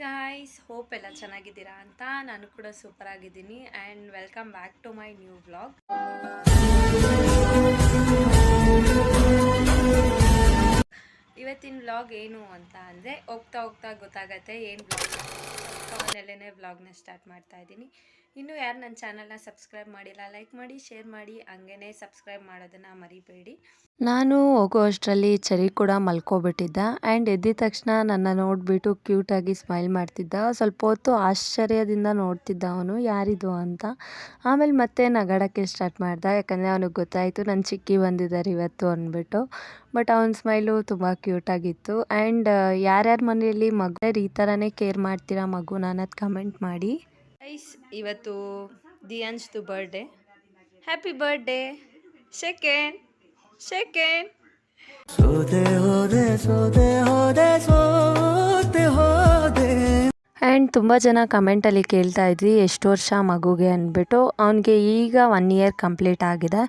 Guys hope ಎಲ್ಲ ಚೆನ್ನಾಗಿದ್ದೀರಾ ಅಂತ. ನಾನು ಕೂಡ ಸೂಪರ್ ಆಗಿದ್ದೀನಿ and welcome back to my new blog ಇವತ್ತಿನ ವ್ಲಾಗ್ ಏನು ಅಂತ ಅಂದರೆ ಹೋಗ್ತಾ ಹೋಗ್ತಾ ಗೊತ್ತಾಗತ್ತೆ ಏನು ಬ್ಲಾಗ್ ಮನೇಲೇ ವ್ಲಾಗ್ನ ಸ್ಟಾರ್ಟ್ ಮಾಡ್ತಾ ಇದ್ದೀನಿ. ಇನ್ನೂ ಯಾರು ನನ್ನ ಚಾನಲ್ನ ಸಬ್ಸ್ಕ್ರೈಬ್ ಮಾಡಿಲ್ಲ, ಲೈಕ್ ಮಾಡಿ, ಶೇರ್ ಮಾಡಿ ಹಂಗೇ ಸಬ್ಸ್ಕ್ರೈಬ್ ಮಾಡೋದನ್ನು ಮರಿಬೇಡಿ. ನಾನು ಹೋಗೋ ಅಷ್ಟರಲ್ಲಿ ಚರಿ ಕೂಡ ಮಲ್ಕೊಬಿಟ್ಟಿದ್ದ ಆ್ಯಂಡ್ ಎದ್ದಿದ ತಕ್ಷಣ ನನ್ನ ನೋಡಿಬಿಟ್ಟು ಕ್ಯೂಟಾಗಿ ಸ್ಮೈಲ್ ಮಾಡ್ತಿದ್ದ. ಸ್ವಲ್ಪ ಹೊತ್ತು ಆಶ್ಚರ್ಯದಿಂದ ನೋಡ್ತಿದ್ದ ಅವನು, ಯಾರಿದು ಅಂತ. ಆಮೇಲೆ ಮತ್ತೆ ನಗಾಡೋಕ್ಕೆ ಸ್ಟಾರ್ಟ್ ಮಾಡ್ದ. ಯಾಕಂದರೆ ಅವನಿಗೆ ಗೊತ್ತಾಯಿತು ನನ್ನ ಚಿಕ್ಕಿ ಬಂದಿದ್ದಾರೆ ಇವತ್ತು ಅಂದ್ಬಿಟ್ಟು. ಬಟ್ ಅವನ ಸ್ಮೈಲು ತುಂಬ ಕ್ಯೂಟಾಗಿತ್ತು ಆ್ಯಂಡ್ ಯಾರ್ಯಾರ ಮನೆಯಲ್ಲಿ ಮಗು ಈ ಥರನೇ ಕೇರ್ ಮಾಡ್ತೀರಾ ಮಗು ನಾನು ಅದು ಕಮೆಂಟ್ ಮಾಡಿ. ಗೈಸ್ ಇವತ್ತು ದಿಯಾಂಶ್ದು birthday happy birthday second second Sode ಹೋದೆ ಸೋದೆ ಹೋದೆ ಸೋತೆ ಹೋದೆ and ತುಂಬ ಜನ ಕಮೆಂಟಲ್ಲಿ ಕೇಳ್ತಾ ಇದ್ವಿ, ಎಷ್ಟು ವರ್ಷ ಮಗುಗೆ? ಅಂದ್ಬಿಟ್ಟು. ಅವನಿಗೆ ಈಗ ಒನ್ ಇಯರ್ ಕಂಪ್ಲೀಟ್ ಆಗಿದೆ.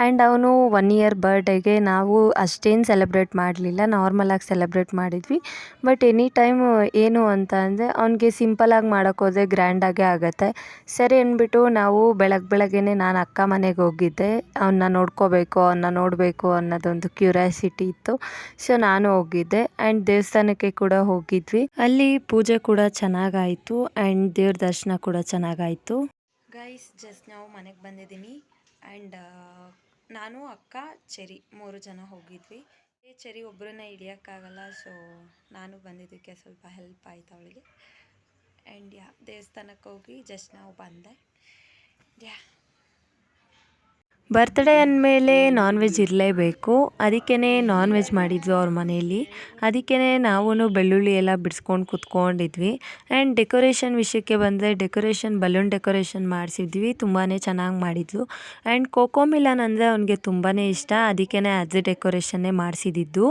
ಆ್ಯಂಡ್ ಅವನು ಒನ್ ಇಯರ್ ಬರ್ಡೇಗೆ ನಾವು ಅಷ್ಟೇನು ಸೆಲೆಬ್ರೇಟ್ ಮಾಡಲಿಲ್ಲ. ನಾರ್ಮಲಾಗಿ ಸೆಲೆಬ್ರೇಟ್ ಮಾಡಿದ್ವಿ. ಬಟ್ ಎನಿ ಟೈಮ್ ಏನು ಅಂತ ಅಂದರೆ, ಅವನಿಗೆ ಸಿಂಪಲಾಗಿ ಮಾಡೋಕ್ಕೋದ್ರೆ ಗ್ರ್ಯಾಂಡಾಗೇ ಆಗುತ್ತೆ. ಸರಿ ಅಂದ್ಬಿಟ್ಟು ನಾವು ಬೆಳಗ್ಗೆ ಬೆಳಗ್ಗೆನೇ ನಾನು ಅಕ್ಕ ಮನೆಗೆ ಹೋಗಿದ್ದೆ. ಅವನ್ನ ನೋಡ್ಕೋಬೇಕು ಅವನ್ನ ನೋಡಬೇಕು ಅನ್ನೋದೊಂದು ಕ್ಯೂರಿಯಾಸಿಟಿ ಇತ್ತು. ಸೊ ನಾನು ಹೋಗಿದ್ದೆ. ಆ್ಯಂಡ್ ದೇವಸ್ಥಾನಕ್ಕೆ ಕೂಡ ಹೋಗಿದ್ವಿ. ಅಲ್ಲಿ ಪೂಜೆ ಕೂಡ ಚೆನ್ನಾಗಾಯಿತು ಆ್ಯಂಡ್ ದೇವ್ರ ದರ್ಶನ ಕೂಡ ಚೆನ್ನಾಗಾಯಿತು. ಗೈಸ್ ಜಸ್ಟ್ ನಾವು ಮನೆಗೆ ಬಂದಿದ್ದೀನಿ ಆ್ಯಂಡ್ ನಾನು, ಅಕ್ಕ, ಚೆರಿ ಮೂರು ಜನ ಹೋಗಿದ್ವಿ. ಈ ಚೆರಿ ಒಬ್ಬರನ್ನ ಹಿಡಿಯೋಕ್ಕಾಗಲ್ಲ ಸೊ ನಾನು ಬಂದಿದ್ದಕ್ಕೆ ಸ್ವಲ್ಪ ಹೆಲ್ಪ್ ಆಯಿತು ಅವಳಿಗೆ. ಆ್ಯಂಡ್ ಯಾ ದೇವಸ್ಥಾನಕ್ಕೆ ಹೋಗಿ ಜಸ್ಟ್ ನಾವು ಬಂದೆ. ಯಾ ಬರ್ತ್ಡೇ ಅಂದಮೇಲೆ ನಾನ್ ವೆಜ್ ಇರಲೇಬೇಕು. ಅದಕ್ಕೇ ನಾನ್ ವೆಜ್ ಮಾಡಿದ್ವಿ ಅವ್ರ ಮನೆಯಲ್ಲಿ ಅದಕ್ಕೇ ನಾವೂ ಬೆಳ್ಳುಳ್ಳಿ ಎಲ್ಲ ಬಿಡಿಸ್ಕೊಂಡು ಕುತ್ಕೊಂಡಿದ್ವಿ. ಆ್ಯಂಡ್ ಡೆಕೋರೇಷನ್ ವಿಷಯಕ್ಕೆ ಬಂದರೆ ಡೆಕೋರೇಷನ್ ಬಲೂನ್ ಡೆಕೋರೇಷನ್ ಮಾಡಿಸಿದ್ವಿ. ತುಂಬಾ ಚೆನ್ನಾಗಿ ಮಾಡಿದ್ಲು. ಆ್ಯಂಡ್ ಕೋಕೋ ಮಿಲನ್ ಅಂದರೆ ಅವನಿಗೆ ತುಂಬಾ ಇಷ್ಟ. ಅದಕ್ಕೇ ಎ ಡೆಕೋರೇಷನ್ನೇ ಮಾಡಿಸಿದ್ದು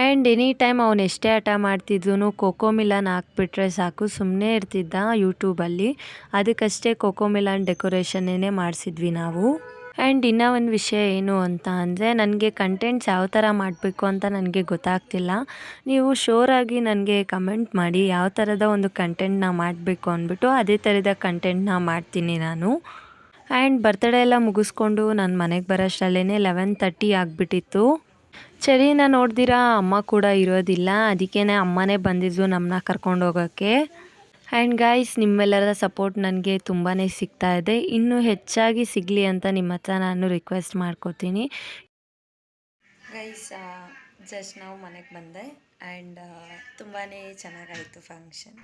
ಆ್ಯಂಡ್ ಎನಿ ಟೈಮ್ ಅವನು ಎಷ್ಟೇ ಆಟ ಮಾಡ್ತಿದ್ರು ಕೋಕೋ ಮಿಲನ್ ಹಾಕ್ಬಿಟ್ರೆ ಸಾಕು. ಸುಮ್ಮನೆ ಇರ್ತಿದ್ದ ಯೂಟ್ಯೂಬಲ್ಲಿ ಅದಕ್ಕಷ್ಟೇ ಕೋಕೋ ಮಿಲನ್ ಡೆಕೋರೇಷನ್ನೇ ಮಾಡಿಸಿದ್ವಿ ನಾವು. ಆ್ಯಂಡ್ ಇನ್ನೂ ಒಂದು ವಿಷಯ ಏನು ಅಂತ ಅಂದರೆ ನನಗೆ ಕಂಟೆಂಟ್ಸ್ ಯಾವ ಥರ ಮಾಡಬೇಕು ಅಂತ ನನಗೆ ಗೊತ್ತಾಗ್ತಿಲ್ಲ. ನೀವು ಶೋರಾಗಿ ನನಗೆ ಕಮೆಂಟ್ ಮಾಡಿ ಯಾವ ಥರದ ಒಂದು ಕಂಟೆಂಟ್ನ ಮಾಡಬೇಕು ಅಂದ್ಬಿಟ್ಟು ಅದೇ ಥರದ ಕಂಟೆಂಟ್ನ ಮಾಡ್ತೀನಿ ನಾನು. ಆ್ಯಂಡ್ ಬರ್ತಡೇ ಎಲ್ಲ ಮುಗಿಸ್ಕೊಂಡು ನಾನು ಮನೆಗೆ ಬರೋಷ್ಟರಲ್ಲೇ ಲೆವೆನ್ ತರ್ಟಿ ಆಗಿಬಿಟ್ಟಿತ್ತು. ಚಳಿನ ನೋಡ್ದಿರಾ ಅಮ್ಮ ಕೂಡ ಇರೋದಿಲ್ಲ. ಅದಕ್ಕೇ ಅಮ್ಮನೇ ಬಂದಿದ್ದು ನಮ್ಮನ್ನ ಕರ್ಕೊಂಡು ಹೋಗೋಕ್ಕೆ. ಆ್ಯಂಡ್ ಗಾಯ್ಸ್ ನಿಮ್ಮೆಲ್ಲರ ಸಪೋರ್ಟ್ ನನಗೆ ತುಂಬಾ ಸಿಗ್ತಾ ಇದೆ. ಇನ್ನೂ ಹೆಚ್ಚಾಗಿ ಸಿಗಲಿ ಅಂತ ನಿಮ್ಮ ನಾನು ರಿಕ್ವೆಸ್ಟ್ ಮಾಡ್ಕೋತೀನಿ. ಗೈಸ್ ಜಸ್ಟ್ ನಾವು ಮನೆಗೆ ಬಂದೆ. ಆ್ಯಂಡ್ ತುಂಬಾ ಚೆನ್ನಾಗಾಯಿತು ಫಂಕ್ಷನ್